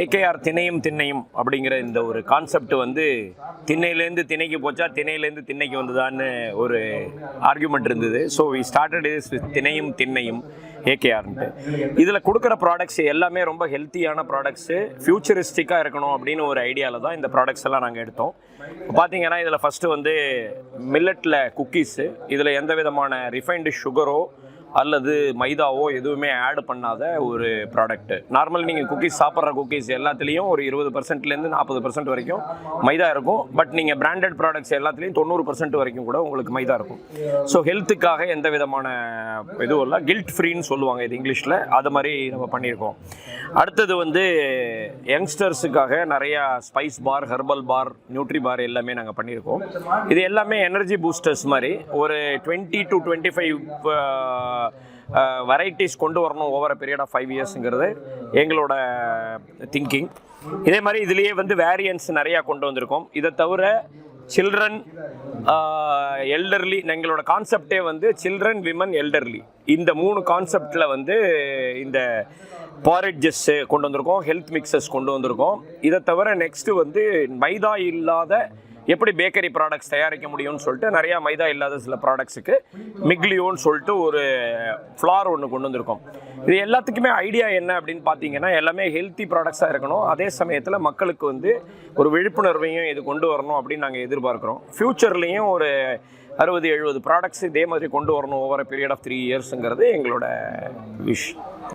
AKR திணையும் திண்ணையும் அப்படிங்கிற இந்த ஒரு கான்செப்ட் வந்து திண்ணையிலேருந்து திணைக்கு போச்சா திணையிலேருந்து திண்ணைக்கு வந்ததான்னு ஒரு ஆர்கியூமெண்ட் இருந்தது. So we started is with திணையும் திண்ணையும் ஏகேஆர்ன்ட்டு இதில் கொடுக்குற ப்ராடக்ட்ஸ் எல்லாமே ரொம்ப ஹெல்த்தியான ப்ராடக்ட்ஸு ஃப்யூச்சரிஸ்டிக்காக இருக்கணும் அப்படின்னு ஒரு ஐடியாவில் தான் இந்த ப்ராடக்ட்ஸ் எல்லாம் நாங்கள் எடுத்தோம். பார்த்தீங்கன்னா இதில் ஃபஸ்ட்டு வந்து மில்லட்டில் குக்கீஸு இதில் எந்த விதமான ரிஃபைன்டு சுகரோ அல்லது மைதாவோ எதுவுமே ஆட் பண்ணாத ஒரு ப்ராடக்ட் நார்மல் நீங்கள் குக்கீஸ் சாப்பிட்ற குக்கீஸ் எல்லாத்துலேயும் ஒரு இருபது பர்சன்ட்லேருந்து நாற்பது பர்சன்ட் வரைக்கும் மைதா இருக்கும். பட் நீங்கள் பிராண்டட் ப்ராடக்ட்ஸ் எல்லாத்துலேயும் தொண்ணூறு பர்சன்ட் வரைக்கும் கூட உங்களுக்கு மைதா இருக்கும். ஸோ ஹெல்த்துக்காக எந்த விதமான இதுவும் இல்லை. கில்ட் ஃப்ரீன்னு சொல்லுவாங்க இது இங்கிலீஷில். அது மாதிரி நம்ம பண்ணியிருக்கோம். அடுத்தது வந்து யங்ஸ்டர்ஸுக்காக நிறையா spice bar herbal bar nutri bar எல்லாமே நாங்கள் பண்ணியிருக்கோம். இது எல்லாமே எனர்ஜி பூஸ்டர்ஸ் மாதிரி ஒரு twenty to twenty five varieties கொண்டு வரணும் ஓவர பீரியட் ஆஃப் ஃபைவ் இயர்ஸுங்கிறது எங்களோட திங்கிங் இதே மாதிரி இதுலேயே வந்து வேரியன்ஸ் நிறையா கொண்டு வந்திருக்கோம். இதை தவிர சில்ட்ரன் எல்டர்லி எங்களோட கான்செப்டே வந்து சில்ட்ரன் விமன் எல்டர்லி இந்த மூணு கான்செப்டில் வந்து இந்த பாரேஜஸ்ஸு கொண்டு வந்திருக்கோம் ஹெல்த் மிக்சஸ் கொண்டு வந்திருக்கோம். இதை தவிர நெக்ஸ்ட்டு வந்து மைதா இல்லாத எப்படி பேக்கரி ப்ராடக்ட்ஸ் தயாரிக்க முடியும்னு சொல்லிட்டு நிறையா மைதா இல்லாத சில ப்ராடக்ட்ஸுக்கு மிக்லியோன்னு சொல்லிட்டு ஒரு ஃப்ளார் ஒன்று கொண்டு வந்திருக்கோம். இது எல்லாத்துக்குமே ஐடியா என்ன அப்படின்னு பார்த்தீங்கன்னா எல்லாமே ஹெல்த்தி ப்ராடக்ட்ஸாக இருக்கணும். அதே சமயத்தில் மக்களுக்கு வந்து ஒரு விழிப்புணர்வையும் இது கொண்டு வரணும் அப்படின்னு நாங்கள் எதிர்பார்க்குறோம். ஃப்யூச்சர்லேயும் ஒரு அறுபது எழுபது ப்ராடக்ட்ஸ் இதே மாதிரி கொண்டு வரணும் over a period of three இயர்ஸுங்கிறது எங்களோட விஷ்